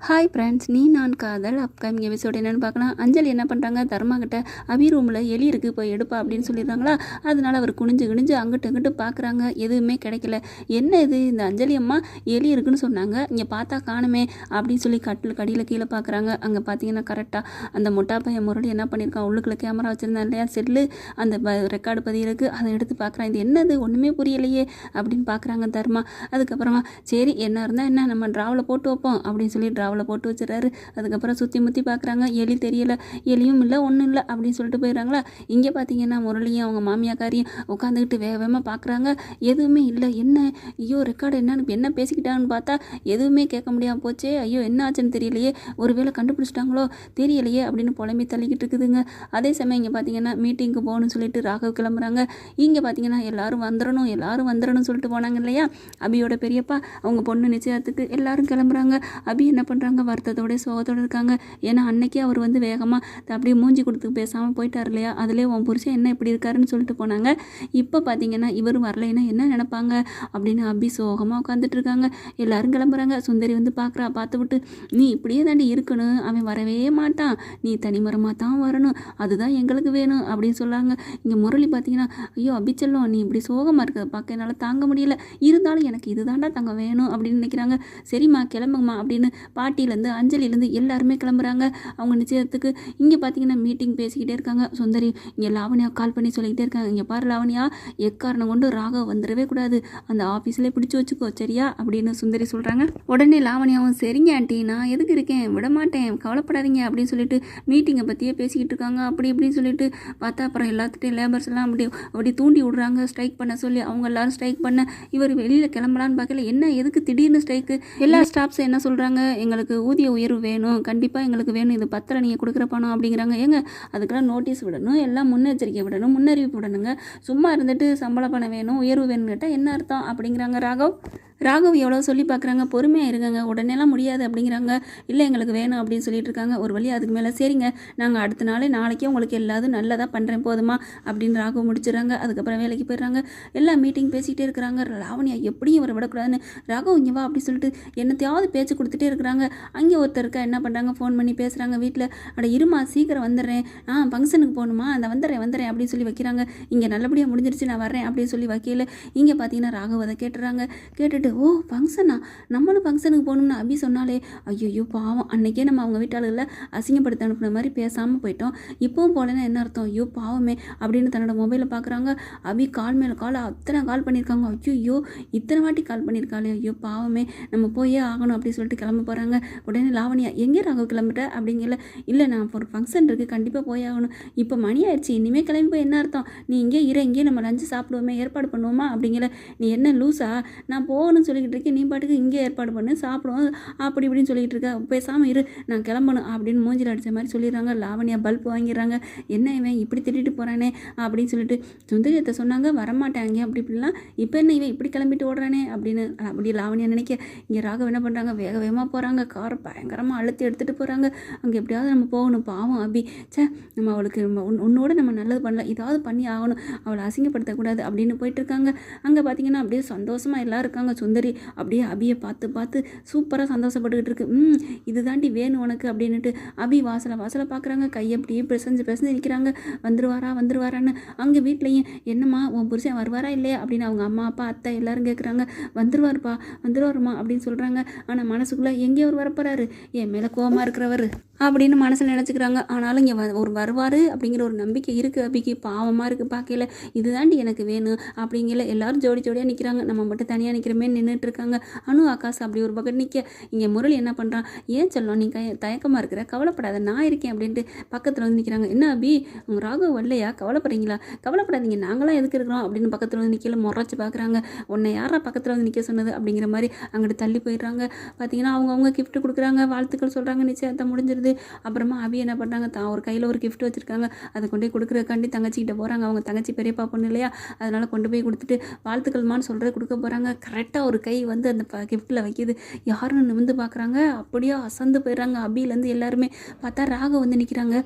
Hi friends நீ நான் காதல் அப்கமிங் எபிசோட் என்னென்னு பார்க்கலாம். அஞ்சலி என்ன பண்ணுறாங்க தர்மா கிட்ட அபி ரூமில் எலி இருக்குது போய் எடுப்பா அப்படின்னு சொல்லிடுறாங்களா? அதனால அவர் குனிஞ்சு குனிஞ்சு அங்கிட்டு இங்கிட்டு பார்க்குறாங்க எதுவுமே கிடைக்கல. என்ன இது? இந்த அஞ்சலி அம்மா எலி இருக்குன்னு சொன்னாங்க. இங்கே பார்த்தா காணுமே அப்படின்னு சொல்லி கட்டில் கடியில் கீழே பார்க்குறாங்க அங்கே பார்த்தீங்கன்னா கரெக்டாக அந்த முட்டா பையன் முரளி என்ன பண்ணியிருக்கான் உள்ளுக்குள்ள கேமரா வச்சுருந்தான் இல்லையா? செல்லு அந்த ரெக்கார்டு பதியிருக்கு அதை எடுத்து பார்க்குறான் இது என்னது? ஒன்றுமே புரியலையே அப்படின்னு பார்க்குறாங்க தர்மா. அதுக்கப்புறமா சரி என்ன இருந்தால் என்ன? நம்ம ட்ராவில் போட்டு வைப்போம் அப்படின்னு சொல்லி ட்ரா அவளை போட்டு வச்சிடறாரு அதுக்கப்புறம் சுற்றி முற்றி பார்க்குறாங்க எலி தெரியல. எலியும் இல்லை ஒன்றும் இல்லை அப்படின்னு சொல்லிட்டு போயிடுறாங்களா? இங்கே பார்த்தீங்கன்னா முரளியும் அவங்க மாமியாக்காரியும் உட்காந்துக்கிட்டு வேக வேகமாக பார்க்குறாங்க எதுவுமே இல்லை. என்ன? ஐயோ ரெக்கார்டு என்னன்னு என்ன பேசிக்கிட்டாங்கன்னு பார்த்தா எதுவுமே கேட்க முடியாமல் போச்சே. ஐயோ என்ன ஆச்சுன்னு தெரியலையே. ஒருவேளை கண்டுபிடிச்சிட்டாங்களோ? தெரியலையே அப்படின்னு புலம்பி தள்ளிக்கிட்டு இருக்குதுங்க. அதே சமயம் இங்கே பார்த்தீங்கன்னா மீட்டிங்க்கு போகணும்னு சொல்லிட்டு ராகவ் கிளம்புறாங்க. இங்கே பார்த்தீங்கன்னா எல்லாரும் வந்துடணும் எல்லாரும் வந்துடணும்னு சொல்லிட்டு போனாங்க இல்லையா? அபியோட பெரியப்பா அவங்க பொண்ணு நிச்சயத்துக்கு எல்லாரும் கிளம்புறாங்க. அபி என்ன பண்ணுறாங்க வருத்தத்தோடய சோகத்தோடு இருக்காங்க. ஏன்னா அன்னைக்கே அவர் வந்து வேகமாக அப்படியே மூஞ்சி கொடுத்து பேசாமல் போயிட்டார் இல்லையா? அதிலே உன் புருஷன் என்ன இப்படி இருக்காருன்னு சொல்லிட்டு போனாங்க. இப்போ பார்த்தீங்கன்னா இவரும் வரலைன்னா என்ன நினப்பாங்க? அப்படின்னு அபி சோகமாக உட்காந்துட்டு இருக்காங்க. எல்லாரும் கிளம்புறாங்க. சுந்தரி வந்து பார்க்குறா பார்த்து விட்டு நீ இப்படியே தாண்டி இருக்கணும். அவன் வரவே மாட்டான். நீ தனிமரமாக தான் வரணும். அதுதான் எங்களுக்கு வேணும். அப்படின்னு சொல்லாங்க. இங்கே முரளி பார்த்தீங்கன்னா ஐயோ அபிச்செல்லம் நீ இப்படி சோகமாக இருக்க. பார்க்க என்னால் தாங்க முடியல. இருந்தாலும் எனக்கு இதுதான்டா தங்க வேணும். அப்படின்னு நினைக்கிறாங்க. சரிம்மா கிளம்புங்கம்மா. அப்படின்னு பா பாட்டிலேருந்து அஞ்சலிலேருந்து எல்லாருமே கிளம்புறாங்க. அவங்க நிச்சயத்துக்கு இங்கே பார்த்தீங்கன்னா மீட்டிங் பேசிக்கிட்டே இருக்காங்க. சுந்தரி இங்கே லாவணியா கால் பண்ணி சொல்லிக்கிட்டே இருக்காங்க. இங்கே பாரு லாவணியா எக்காரணம் கொண்டு ராகவ் வந்துடவே கூடாது. அந்த ஆஃபீஸ்லேயே பிடிச்சி வச்சுக்கோ சரியா? அப்படின்னு சுந்தரி சொல்கிறாங்க உடனே லாவணியாவும் சரிங்க ஆண்டி நான் எதுக்கு இருக்கேன்? விட மாட்டேன் கவலைப்படாதீங்க அப்படின்னு சொல்லிட்டு மீட்டிங்கை பற்றியே பேசிக்கிட்டு இருக்காங்க. அப்படி இப்படின்னு சொல்லிட்டு பார்த்தா அப்புறம் எல்லாத்துட்டையும் லேபர்ஸ் எல்லாம் அப்படி அப்படி தூண்டி விடுறாங்க. ஸ்ட்ரைக் பண்ண சொல்லி அவங்க எல்லாரும் ஸ்ட்ரைக் பண்ண இவர் வெளியில் கிளம்பலான்னு பார்க்கல. என்ன எதுக்கு திடீர்னு ஸ்ட்ரைக்கு எல்லா ஸ்டாஃப்ஸ் என்ன சொல்கிறாங்க எங்களுக்கு ஊதிய உயர்வு வேணும் கண்டிப்பாக எங்களுக்கு வேணும் இது பத்திரம் நீங்கள் கொடுக்குற பணம் அப்படிங்கிறாங்க. ஏங்க அதுக்கெல்லாம் நோட்டீஸ் விடணும் எல்லாம் முன்னெச்சரிக்கை விடணும் முன்னறிவிப்பு விடணுங்க. சும்மா இருந்துட்டு சம்பள பணம் வேணும் உயர்வு வேணும்னு கேட்டால் என்ன அர்த்தம் அப்படிங்கிறாங்க ராகவ்? ராகவ் எவ்வளோ சொல்லி பார்க்குறாங்க? பொறுமையாக இருக்காங்க உடனேலாம் முடியாது அப்படிங்கிறாங்க. இல்லை எங்களுக்கு வேணும் அப்படின்னு சொல்லிட்டு இருக்காங்க. ஒரு வழி அதுக்கு மேலே. சரிங்க நாங்கள் அடுத்த நாளே நாளைக்கே உங்களுக்கு எல்லாதும் நல்லதாக பண்ணுறேன் போதுமா? அப்படின்னு ராகவ் முடிச்சிடுறாங்க. அதுக்கப்புறம் வேலைக்கு போயிடுறாங்க. எல்லாம் மீட்டிங் பேசிகிட்டே இருக்கிறாங்க. லாவணியா எப்படியும் இவரை விடக்கூடாதுன்னு. ராகவ் இங்கே வா அப்படி சொல்லிட்டு என்னத்தையாவது பேச்சு கொடுத்துட்டே இருக்கிறாங்க. அங்கே ஒருத்தருக்கா என்ன பண்ணுறாங்க ஃபோன் பண்ணி பேசுகிறாங்க வீட்டில். அட இருமா சீக்கிரம் வந்துடுறேன். ஆ ஃபங்க்ஷனுக்கு போகணுமா? அந்த வந்துடுறேன் வந்துடுறேன் அப்படின்னு சொல்லி வைக்கிறாங்க. இங்கே நல்லபடியாக முடிஞ்சிருச்சு நான் வரேன் அப்படின்னு சொல்லி வைக்கல. இங்கே பார்த்தீங்கன்னா ராகவ் அதை கேட்டுறாங்க கேட்டுட்டு ஓ ஃபங்க்ஷனா நம்மளும் ஃபங்க்ஷனுக்கு போகணும்னு அபி சொன்னாலே ஐயோ பாவம். அன்னைக்கே நம்ம அவங்க வீட்டாளர்களை அசிங்கப்படுத்த அனுப்புன மாதிரி பேசாமல் போயிட்டோம். இப்போவும் போலன்னா என்ன அர்த்தம்? ஐயோ பாவமே அப்படின்னு தன்னோட மொபைலில் பார்க்குறாங்க அபி கால் மேலே கால் அத்தனை கால் பண்ணியிருக்காங்க. ஐயோ இத்தனை வாட்டி கால் பண்ணியிருக்காளே. ஐயோ பாவமே நம்ம போயே ஆகணும் அப்படின்னு சொல்லிட்டு கிளம்ப போகிறாங்க உடனே லாவணியா எங்கே ராகவ் கிளம்பிட்ட? அப்படிங்கல இல்லை நான் ஒரு ஃபங்க்ஷன் இருக்குது கண்டிப்பாக போய் ஆகணும். இப்போ மணி ஆயிடுச்சு. இனிமேல் கிளம்பி போய் என்ன அர்த்தம்? நீ இங்கே இரு. இங்கே நம்ம லஞ்சு சாப்பிடுவோமே ஏற்பாடு பண்ணுவோமா? அப்படிங்கல நீ என்ன லூஸா நான் போகணும். நானும் சொல்லிக்கிட்டு இருக்கேன். நீ பாட்டுக்கு இங்கே ஏற்பாடு பண்ணு சாப்பிடுவோம். அப்படி இப்படின்னு சொல்லிக்கிட்டு இருக்க. பேசாமல் இரு நான் கிளம்பணும் அப்படின்னு மூஞ்சில் அடித்த மாதிரி சொல்லிடுறாங்க. லாவணியா பல்ப் வாங்கிடுறாங்க. என்ன இவன் இப்படி திட்டிட்டு போகிறானே அப்படின்னு சொல்லிட்டு சுந்தரியத்தை சொன்னாங்க. வரமாட்டாங்க. அப்படி இப்படிலாம். இப்போ என்ன இவன் இப்படி கிளம்பிட்டு ஓடுறானே அப்படின்னு அப்படி லாவணியா நினைக்க. இங்கே ராகவ் என்ன பண்ணுறாங்க வேக வேகமாக போகிறாங்க காரை பயங்கரமாக அழுத்தி எடுத்துகிட்டு போகிறாங்க அங்கே எப்படியாவது நம்ம போகணும். பாவம் அபி. சே நம்ம அவளுக்கு நம்ம உன்னோட நம்ம நல்லது பண்ணல. ஏதாவது பண்ணி ஆகணும். அவளை அசிங்கப்படுத்தக்கூடாது அப்படின்னு போயிட்டு இருக்காங்க. அங்கே பார்த்தீங்கன்னா அப்படியே சந்தோஷமாக எல்லாம் இருக்காங்க. சுந்தரி அப்படியே அபியை பார்த்து பார்த்து சூப்பராக சந்தோஷப்பட்டுக்கிட்டு இருக்கு. ம் இது தாண்டி வேணும் உனக்கு அப்படின்னுட்டு அபி வாசலை வாசலை பார்க்குறாங்க கையை அப்படியே பிசைஞ்சு பிசைஞ்சு நிற்கிறாங்க வந்துருவாரா வந்துருவாரான்னு. அங்கே வீட்லையும் என்னம்மா உன் புருஷன் வருவாரா இல்லையா? அப்படின்னு அவங்க அம்மா அப்பா அத்தை எல்லாரும் கேட்குறாங்க வந்துருவார்ப்பா வந்துருவாருமா அப்படின்னு சொல்கிறாங்க ஆனால் மனசுக்குள்ளே எங்கே அவர் வரப்போறாரு? என் மேலே கோவமாக இருக்கிறவர் அப்படின்னு மனசில் நினச்சிக்கிறாங்க. ஆனாலும் இங்கே ஒரு வருவார் அப்படிங்கிற ஒரு நம்பிக்கை இருக்குது அபிக்கு. பாவமாக இருக்குது பார்க்கல இதுதாண்டி எனக்கு வேணும் அப்படிங்கிற எல்லாரும் ஜோடி ஜோடியாக நிற்கிறாங்க நம்ம மட்டும் தனியாக நிற்கிறமே நின்றுட்டு இருக்காங்க அனு ஆகாஷ் அப்படி ஒரு பக்கம் நிற்க இங்கே முரளி என்ன பண்ணுறான் ஏன் சொல்லணும் நீ தயக்கமாக இருக்கிற? கவலைப்படாத நான் இருக்கேன் அப்படின்ட்டு பக்கத்தில் வந்து நிற்கிறாங்க என்ன அபி? உங்கள் ராகவ் வரலையா? கவலைப்படுறீங்களா? கவலைப்படாதீங்க நாங்களாம் எதுக்கு இருக்கிறோம்? அப்படின்னு பக்கத்தில் வந்து நிற்கல முறைச்சி பார்க்குறாங்க உன்னை யாரா பக்கத்தில் வந்து நிற்க சொன்னது? அப்படிங்கிற மாதிரி அங்கிட்டு தள்ளி போயிடுறாங்க. பார்த்தீங்கன்னா அவங்க அவங்க கிஃப்ட் கொடுக்குறாங்க. வாழ்த்துக்கள் சொல்கிறாங்க நிச்சயத்தை முடிஞ்சிருது. அப்புறமா அபி என்ன பண்ணுறாங்க தான் ஒரு கையில் ஒரு கிஃப்ட் வச்சுருக்காங்க. அதை கொண்டு போய் கொடுக்குறக்காண்டி தங்கச்சிக்கிட்ட போகிறாங்க அவங்க தங்கச்சி பெரியப்பா பொண்ணு இல்லையா? அதனால் கொண்டு போய் கொடுத்துட்டு வாழ்த்துக்கள்மான்னு சொல்கிறது கொடுக்க போகிறாங்க கரெக்டாக ஒரு கை வந்து அந்த கிஃப்ட்டில் வைக்கிது. யாருன்னு நிமிந்து பார்க்குறாங்க அப்படியே அசந்து போயிடுறாங்க. அபிலேருந்து எல்லாருமே பார்த்தா ராக வந்து நிற்கிறாங்க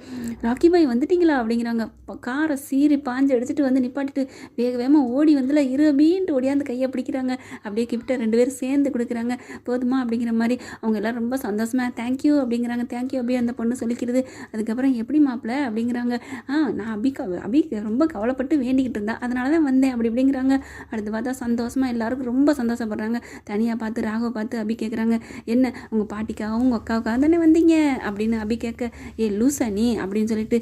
ராக்கி பாய் வந்துட்டிங்களா? அப்படிங்கிறாங்க. காரை சீறி பாஞ்சு அடிச்சுட்டு வந்து நிப்பாட்டிட்டு வேக வேகமாக ஓடி வந்துல இரு அப்படின்ட்டு ஓடியாந்து கையை பிடிக்கிறாங்க. அப்படியே கிஃப்ட்டை ரெண்டு பேரும் சேர்ந்து கொடுக்குறாங்க. போதுமா? அப்படிங்கிற மாதிரி அவங்க எல்லாம் ரொம்ப சந்தோஷமாக தேங்க்யூ அப்படிங்கிறாங்க. தேங்க்யூ அப்படியே அந்த பொண்ணு சொல்லிக்கிறது. அதுக்கப்புறம் எப்படி மாப்பிள்ள அப்படிங்கிறாங்க. ஆ நான் அபி அபி ரொம்ப கவலைப்பட்டு வேண்டிக்கிட்டு இருந்தா. அதனால தான் வந்தேன். அப்படி இப்படிங்கிறாங்க. அடுத்து பார்த்தா சந்தோஷமாக எல்லாருக்கும் ரொம்ப சந்தோஷம் சந்தோஷப்படுறாங்க. தனியாக பார்த்து ராகவை பார்த்து அபி கேட்குறாங்க என்ன உங்கள் பாட்டிக்காகவும் உங்கள் அக்காவுக்காக தானே வந்தீங்க? அப்படின்னு அபி கேட்க ஏ லூசா நீ? அப்படின்னு சொல்லிட்டு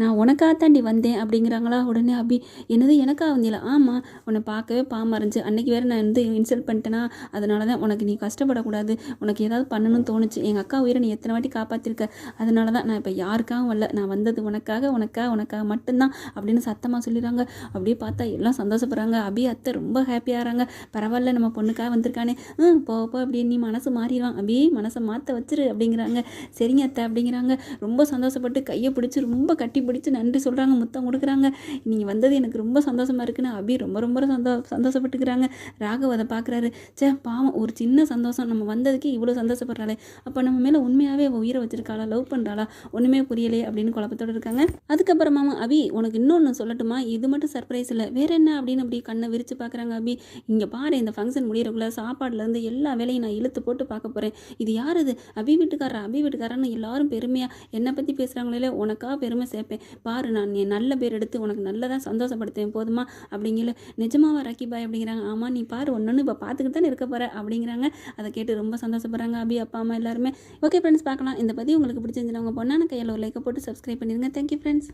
நான் உனக்காக தாண்டி வந்தேன் அப்படிங்கிறாங்களா? உடனே அபி என்னது எனக்காக வந்தியில ஆமாம் உன்னை பார்க்கவே பாமா இருந்துச்சு. அன்னைக்கு வேறு நான் வந்து இன்சல்ட் பண்ணிட்டேனா? அதனால தான் உனக்கு நீ கஷ்டப்படக்கூடாது. உனக்கு ஏதாவது பண்ணணும்னு தோணுச்சு. எங்கள் அக்கா உயிரை நீ எத்தனை வாட்டி காப்பாற்றிருக்க அதனால தான் நான் இப்போ யாருக்காகவும் வரல. நான் வந்தது உனக்காக உனக்காக உனக்காக மட்டும்தான் அப்படின்னு சத்தமாக சொல்லிடுறாங்க. அப்படியே பார்த்தா எல்லாம் சந்தோஷப்படுறாங்க. அபி அத்தை ரொம்ப ஹாப்பியாகிறாங்க பரவாயில்ல நம்ம பொண்ணுக்காக வந்திருக்கானே. ம் போ போ அப்படி நீ மனசு மாறிடுவான். அபி மனசை மாற்ற வச்சிரு அப்படிங்கிறாங்க. சரிங்க அத்தை அப்படிங்கிறாங்க. ரொம்ப சந்தோஷப்பட்டு கையை பிடிச்சி ரொம்ப கட்டி பிடிச்சி நன்றி சொல்கிறாங்க முத்தம் கொடுக்குறாங்க. நீங்கள் வந்தது எனக்கு ரொம்ப சந்தோஷமாக இருக்குன்னு அபி ரொம்ப ரொம்ப சந்தோ சந்தோஷப்பட்டுக்கிறாங்க. ராகவ் அதை பார்க்குறாரு. ச்சே பாவம் ஒரு சின்ன சந்தோஷம். நம்ம வந்ததுக்கே இவ்வளோ சந்தோஷப்படுறாளே. அப்போ நம்ம மேலே உண்மையாகவே உயிரை வச்சிருக்காளா? லவ் பண்ணுறாளா ஒன்றுமே புரியலையே அப்படின்னு குழப்பத்தோடு இருக்காங்க. அதுக்கப்புறமா அபி உனக்கு இன்னொன்று சொல்லட்டுமா? இது மட்டும் சர்ப்ரைஸ் இல்லை. வேற என்ன அப்படின்னு அப்படி கண்ணை விரித்து பார்க்குறாங்க அபி. இங்கே பாரு இந்த ஃபங்க்ஷன் முடியறக்குள்ள சாப்பாடுலேருந்து எல்லா வேலையும் நான் இழுத்து போட்டு பார்க்க போகிறேன் இது யார் இது? அபி வீட்டுக்காரா அபி வீட்டுக்காரன்னு எல்லாரும் பெருமையாக என்னை பற்றி பேசுகிறாங்களே உனக்காக பெருமை சேர்ப்பேன் பாரு நான் என் நல்ல பேர் எடுத்து உனக்கு நல்லதாக சந்தோஷப்படுத்துவேன். போதுமா? அப்படிங்கிற நிஜமாவா ராக்கி பாய் அப்படிங்கிறாங்க. ஆமாம் நீ பாரு ஒன்று இப்போ பார்த்துக்கிட்டு தானே இருக்க போகிற அப்படிங்கிறாங்க. அதை கேட்டு ரொம்ப சந்தோஷப்படுறாங்க அபி அப்பா அம்மா எல்லாருமே. ஓகே ஃப்ரெண்ட்ஸ் பார்க்கலாம். இந்த பதிவு உங்களுக்கு பிடிச்சிருந்தவங்க பொண்ணான கையில் ஒரு லைக்கை போட்டு சப்ஸ்கிரைப் பண்ணிடுங்க. Thank you friends